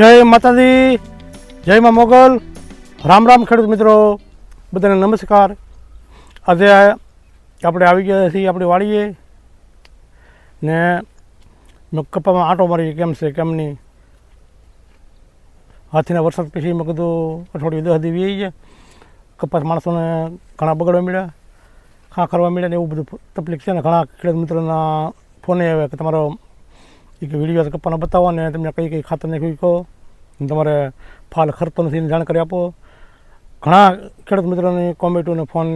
જય માતાજી, જય મા મોગલ. રામ રામ ખેડૂત મિત્રો, બધાને નમસ્કાર. આજે આપણે આવી ગયા છીએ આપણી વાડીએ ને મેં કપામાં આંટો મારી કેમ છે, કેમ નહીં? હાથીના વરસાદ પછી મેં કીધું, અઠવાડિયું દસ દી વી ગયા. કપાસ માણસોને ઘણા બગડવા મળ્યા ખા કરવા મળ્યા ને એવું બધું તકલીફ છે ને ઘણા ખેડૂત મિત્રોના ફોને આવ્યા કે તમારો એક વીડિયો કપ્પાનો બતાવો ને તમને કઈ કઈ ખાતર નાખ્યું કહો તમારે ફાલ ખર્ચો નથી જાણકારી આપો. ઘણા ખેડૂત મિત્રોની, કોમેન્ટો અને ફોન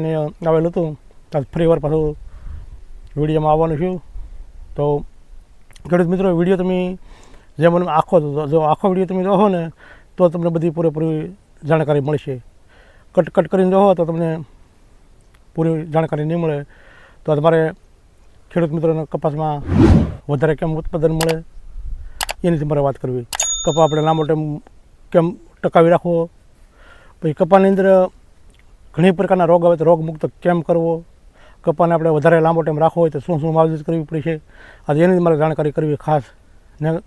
આવેલું હતું. ત્યારે ફરી વાર પાછું વિડીયોમાં આવવાનું છું. તો ખેડૂત મિત્રો વીડિયો તમે જે મને આખો જો આખો વીડિયો તમે જોહો ને, તો તમને બધી પૂરેપૂરી જાણકારી મળશે. કટ કટ કરીને જોહો તો તમને પૂરી જાણકારી નહીં મળે. તો તમારે ખેડૂત મિત્રોને કપાસમાં વધારે કેમ ઉત્પાદન મળે, એની તમારે વાત કરવી. કપા આપણે લાંબો ટાઈમ કેમ ટકાવી રાખવો? પછી કપાની અંદર ઘણી પ્રકારના રોગ આવે તો રોગ મુક્ત કેમ કરવો? કપાને આપણે વધારે લાંબો ટાઈમ રાખવો હોય તો શું શું માવજત કરવી પડી છે? આજે એની મારે જાણકારી કરવી ખાસ. ને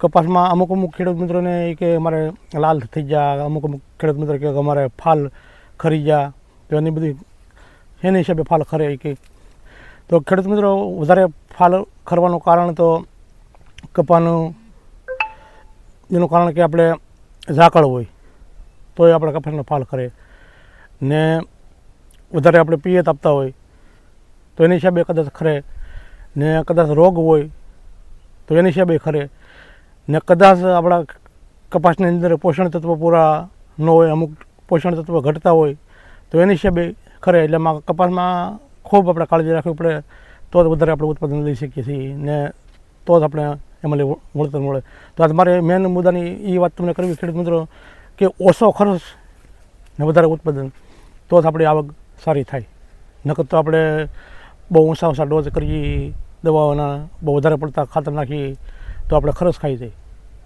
કપાસમાં અમુક અમુક ખેડૂત મિત્રોને એ કે અમારે લાલ થઈ ગયા અમુક અમુક ખેડૂત મિત્રો કે અમારે ફાલ ખરી ગયા તો એની બધી એની હિસાબે ફાલ ખરે કે. તો ખેડૂત મિત્રો, વધારે ફાલ ખરવાનું કારણ તો કપાનું એનું કારણ કે આપણે ઝાકળ હોય તો એ આપણે કપાસનો ફાલ કરે. ને વધારે આપણે પિયત આપતા હોય, તો એની હિસાબે કદાચ ખરે. ને કદાચ રોગ હોય, તો એની હિસાબે ખરે. ને કદાચ આપણા કપાસની અંદર પોષણ તત્વો પૂરા ન હોય, અમુક પોષણ તત્વો ઘટતા હોય, તો એની હિસાબે ખરે. એટલે એમાં કપાસમાં ખૂબ આપણે કાળજી રાખવી પડે, તો જ વધારે આપણે ઉત્પાદન લઈ શકીએ છીએ. ને તો જ આપણે એમાં વળતર મળે. તો આજ મારે મેન મુદ્દાની એ વાત તમને કરવી, ખેડૂત મિત્રો, કે ઓછો ખર્ચ ને વધારે ઉત્પાદન. તો જ આપણી આવક સારી થાય. નકર તો આપણે બહુ ઊંચા ઊંચા ડોઝ કરીએ, દવાઓના બહુ વધારે પડતા ખાતર નાખીએ, તો આપણે ખર્ચ ખાઈ જાય.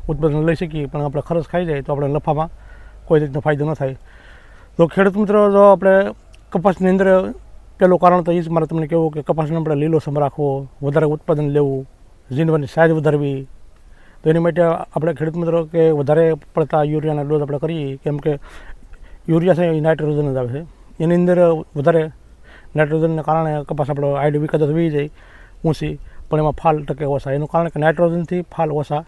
ઉત્પાદન લઈ શકીએ, પણ આપણે ખર્ચ ખાઈ જાય તો આપણે નફામાં કોઈ રીતનો ફાયદો ન થાય. તો ખેડૂત મિત્રો, જો આપણે કપાસની અંદર પહેલું કારણ તો એ જ મારે તમને કહેવું કે કપાસને આપણે લીલો સમ રાખવો, વધારે ઉત્પાદન લેવું ઝીંડવાની સાઇઝ વધારવી. તો એની માટે આપણે ખેડૂત મિત્રો કે વધારે પડતા યુરિયાના ડોઝ આપણે કરીએ. કેમ કે યુરિયા છે એ નાઇટ્રોજન જ આવે છે. એની અંદર વધારે નાઇટ્રોજનને કારણે કપાસ આપણો આઈડી વિકત થઈ જાય, ઊંચી. પણ એમાં ફાલ ટકે ઓછા. એનું કારણ કે નાઇટ્રોજનથી ફાલ ઓછા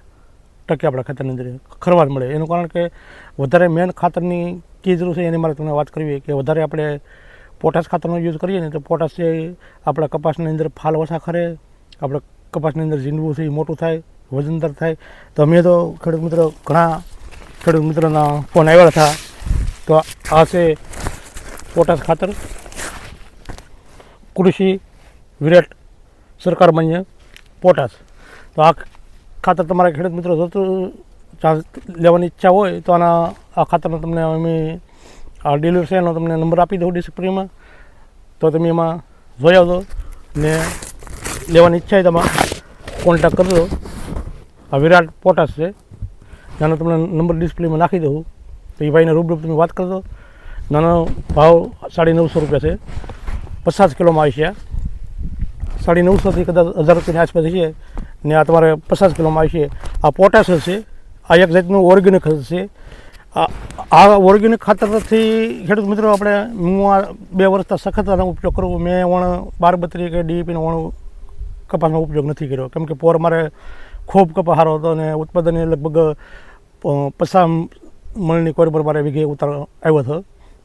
ટકે આપણા ખાતરની અંદર ખરવા જ મળે. એનું કારણ કે વધારે મેન ખાતરની કી જરૂર છે એની મારે તમને વાત કરવી કે વધારે આપણે પોટાશ ખાતરનો યુઝ કરીએ ને તો પોટાશ છે આપણા કપાસની અંદર ફાલ ઓછા ખરે, આપણે કપાસની અંદર ઝીંડવું છે મોટું થાય, વજનદાર થાય. તો અમે તો ખેડૂત મિત્રો ઘણા ખેડૂત મિત્રોના ફોન આવ્યા હતા. તો આ છે પોટાશ ખાતર. કૃષિ વિરાટ સરકાર માન્ય પોટાશ. તો આ ખાતર તમારા ખેડૂત મિત્રો જોતું લેવાની ઈચ્છા હોય તો આના, આ ખાતરનો તમને અમે, આ ડીલર છે એનો તમને નંબર આપી દઉં ડિસ્પ્લેમાં તો તમે એમાં જોઈ આવજો ને લેવાની ઈચ્છા હોય તમે કોન્ટેક કરજો આ વિરાટ પોટાસ છે. નાનો તમને નંબર ડિસ્પ્લેમાં નાખી દઉં. તો એ ભાઈને રૂબરૂપ તમે વાત કરજો નાનો ભાવ સાડી નવસો રૂપિયા છે. પચાસ કિલોમાં આવી છે. સાડી નવસોથી કદાચ હજાર રૂપિયાની આસપાસ છે ને આ તમારે પચાસ કિલોમાં આવી છે આ પોટાશ છે આ એક જાતનું ઓર્ગેનિક છે આ ઓર્ગેનિક ખાતરથી ખેડૂત મિત્રો, આપણે હું આ બે વર્ષથી સખત આનો ઉપયોગ કરું. મેં વણ બાર બત્રી કે ડીપીનો વણ કપાસનો ઉપયોગ નથી કર્યો. કેમ કે પોર મારે ખૂબ કપા સારો હતો અને ઉત્પાદન લગભગ પચાસ મણની કોર પર મારે વીઘે ઉતાર આવ્યો હતો.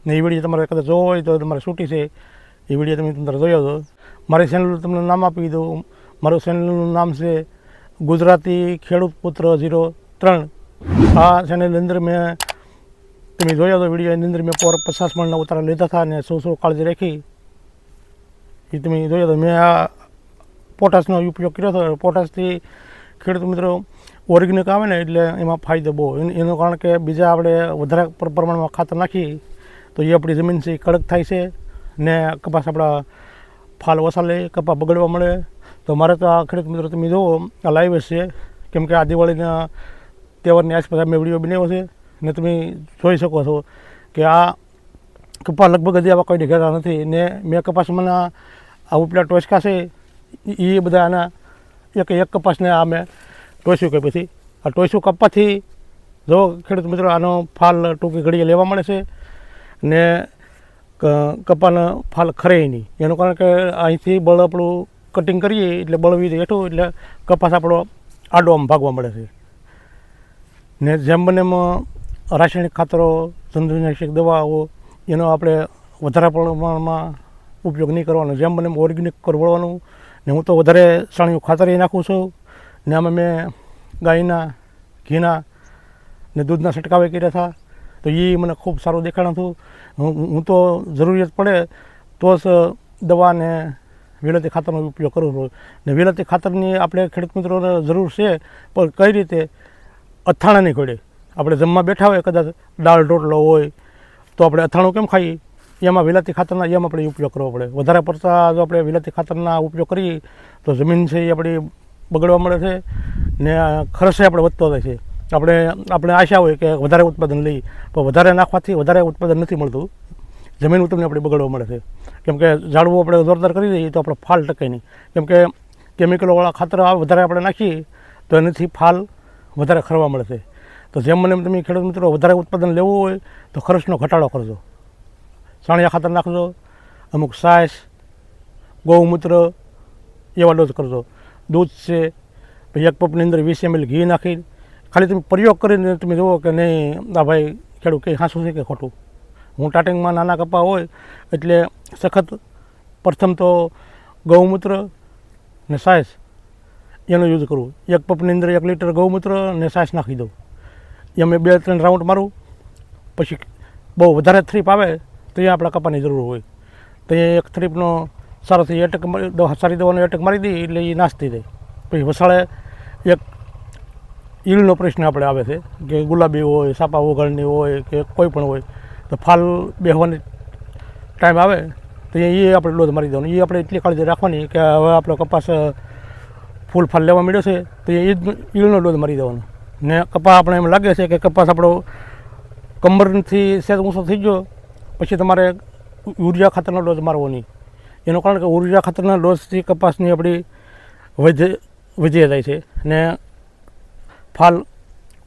ને એ વીડિયો તમારે કદાચ જોવો હોય તો તમારે છૂટી છે. એ વીડિયો તમે તમારે જોયો હતો મારી ચેનલનું તમને નામ આપી દઉં. મારું ચેનલનું નામ છે ગુજરાતી ખેડૂત પુત્ર ઝીરો ત્રણ. આ ચેનલની અંદર મેં, તમે જોયો હતો વીડિયો એની અંદર મેં પોર પચાસ મણના ઉતારા લીધા હતા અને શું શું કાળજી રાખી? એ તમે જોયો તો મેં આ પોટાશનો ઉપયોગ કર્યો હતો. પોટાશથી ખેડૂત મિત્રો ઓર્ગેનિક આવે ને એટલે એમાં ફાયદો બહુ. એન- કારણ કે બીજા આપણે વધારે પ્રમાણમાં ખાતર નાખીએ તો એ આપણી જમીન છે કડક થાય છે ને કપાસ આપણા ફાલ ઓછા લે કપા બગડવા મળે. તો મારે તો આ ખેડૂત મિત્રો તમે જુઓ, આ લાઈવ છે. કેમ કે આ દિવાળીના તહેવારની આસપાસ મેં વીડિયો બનાવ્યો છે ને તમે જોઈ શકો છો કે આ કપા લગભગ હજી આવા કોઈ દેખાતા નથી ને મેં કપાસ મને આ ઉપલા ટોચકા છે એ બધા આના એક એક કપાસને આ મેં ટોસ્યું કે પછી. આ ટોસ્યું કપાથી જો ખેડૂત મિત્રો આનો ફાલ ટૂંકી ઘડીએ લેવા મળે છે ને કપાનો ફાલ ખરે નહીં. એનું કારણ કે અહીંથી બળ આપણું કટિંગ કરીએ એટલે બળવી હેઠું એટલે કપાસ આપણો આડો આમ ભાગવા મળે છે. ને જેમ બને રાસાયણિક ખાતરો, જંતુનાશક દવાઓ એનો આપણે વધારે પ્રમાણમાં ઉપયોગ નહીં કરવાનો. જેમ બને ઓર્ગેનિક કરવાનું ને હું તો વધારે સાણિયું ખાતર એ નાખું છું. ને આમાં મેં ગાયના, ઘીના ને દૂધના છંટકાવે કર્યા હતા. તો એ મને ખૂબ સારું દેખાણ હતું. હું તો જરૂરિયાત પડે તો જ દવા ને વિલાતી ખાતરનો ઉપયોગ કરું છું. ને વિલાતી ખાતરની આપણે ખેડૂત મિત્રોને જરૂર છે, પણ કઈ રીતે? અથાણાની ઘોડે. આપણે જમવા બેઠા હોય, કદાચ દાળ રોટલો હોય, તો આપણે અથાણું કેમ ખાઈએ? એમાં વિલાતી ખાતરના એમાં આપણે ઉપયોગ કરવો પડે. વધારે પડતા જો આપણે વિલાતી ખાતરના ઉપયોગ કરીએ, તો જમીન છે એ આપણી બગડવા મળે છે ને ખર્ચે આપણે વધતો જાય છે. આપણે આપણે આશા હોય કે વધારે ઉત્પાદન લઈએ, પણ વધારે નાખવાથી વધારે ઉત્પાદન નથી મળતું. જમીન ઉત્પન્ન આપણે બગડવા મળે છે. કેમ કે ઝાડવું આપણે જોરદાર કરી દઈએ તો આપણે ફાલ ટકે નહીં. કેમ કે કેમિકલોવાળા ખાતર વધારે આપણે નાખીએ, તો એનાથી ફાલ વધારે ખરવા મળે છે. તો જેમ મને તમે ખેડૂત મિત્રો, વધારે ઉત્પાદન લેવું હોય તો ખર્ચનો ઘટાડો કરજો. સાણિયા ખાતર નાખજો, અમુક સાસ ગૌમૂત્ર, એવા ડોઝ કરજો. દૂધ છે પછી એક પપની અંદર વીસ એમએલ ઘી નાખી, ખાલી તમે પ્રયોગ કરીને તમે જુઓ કે નહીં, આ ભાઈ ખેડૂત કંઈ હાંસું છે કે ખોટું? હું સ્ટાર્ટિંગમાં નાના કપા હોય, એટલે સખત પ્રથમ તો ગૌમૂત્ર ને સાસ એનો યુઝ કરું. એક પપની અંદર એક લીટર ગૌમૂત્ર ને સાસ નાખી દઉં. એ અમે બે ત્રણ રાઉન્ડ મારું, પછી બહુ વધારે થ્રીપ આવે તો આપણા કપાની જરૂર હોય. તો એ એક થ્રીપનો સારોથી એટક સારી દવાનો એટક મારી દઈએ એટલે એ નાસ્તી જાય પછી વસાળે એક ઈળનો પ્રશ્ન આપણે આવે છે, કે ગુલાબી હોય, સાપા ઓગળની હોય, કે કોઈ પણ હોય, તો ફાલ બેહવાની ટાઈમ આવે, તો એ આપણે લોધ મારી દેવાનું. એ આપણે એટલી કાળજી રાખવાની કે હવે આપણો કપાસ ફૂલ ફાલ લેવા મળ્યો છે, તો એ ઈલનો ડોઝ મારી દેવાનો. ને કપાસ આપણે એમ લાગે છે કે કપાસ આપણો કમરથી સેદ ઊંચો થઈ ગયો પછી તમારે યુરિયા ખાતરનો ડોઝ મારવો નહીં એનું કારણ કે યુરિયા ખાતરના ડોઝથી કપાસની આપણી વધે, વધી જાય છે ને ફાલ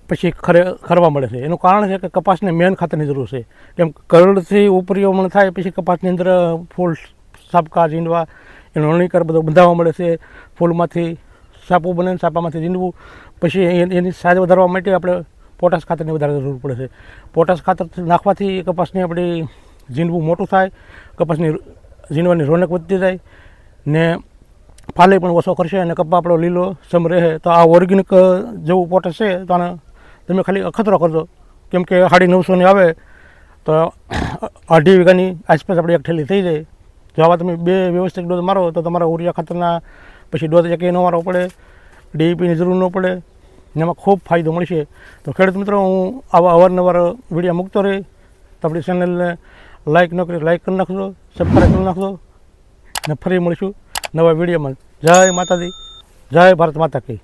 પછી ખરે, ખરવા મળે છે. એનું કારણ છે કે કપાસને મેન ખાતરની જરૂર છે. કેમ કરડથી ઉપરીઓમણ થાય પછી કપાસની અંદર ફૂલ સાપકા ઝીંડવા એનો અણીકર બધો બંધાવવા મળે છે. ફૂલમાંથી સાપું બને સાપામાંથી ઝીંડવું પછી એની સાજ વધારવા માટે આપણે પોટાશ ખાતરની વધારે જરૂર પડે છે. પોટાશ ખાતર નાખવાથી કપાસની આપણી ઝીંડવું મોટું થાય, કપાસની ઝીંડવાની રોનક વધતી જાય ને ફાલે પણ ઓછો કરશે અને કપા આપણો લીલો સમ રહે. તો આ ઓર્ગેનિક જેવું પોટાશ છે, તો આને તમે ખાલી અખતરો કરજો. કેમ કે સાડી નવસોની આવે, તો અઢી વીઘાની આસપાસ આપણી એક થેલી થઈ જાય. જો આવા તમે બે વ્યવસ્થિત ડોઝ મારો, તો તમારા ઉરિયા ખાતરના પછી ડોઝ એક ન મારવો પડે ડીઈપીની જરૂર ન પડે. એમાં ખૂબ ફાયદો મળશે તો ખેડૂત મિત્રો, હું આવા અવારનવાર વીડિયો મૂકતો રહી. તો ચેનલને લાઇક ન કરી લાઇક કરી નાખજો સબસ્ક્રાઈબ કરી નાખજો. ને ફરી મળીશું નવા વિડીયોમાં. જય માતાજી, જય ભારત માતા કી.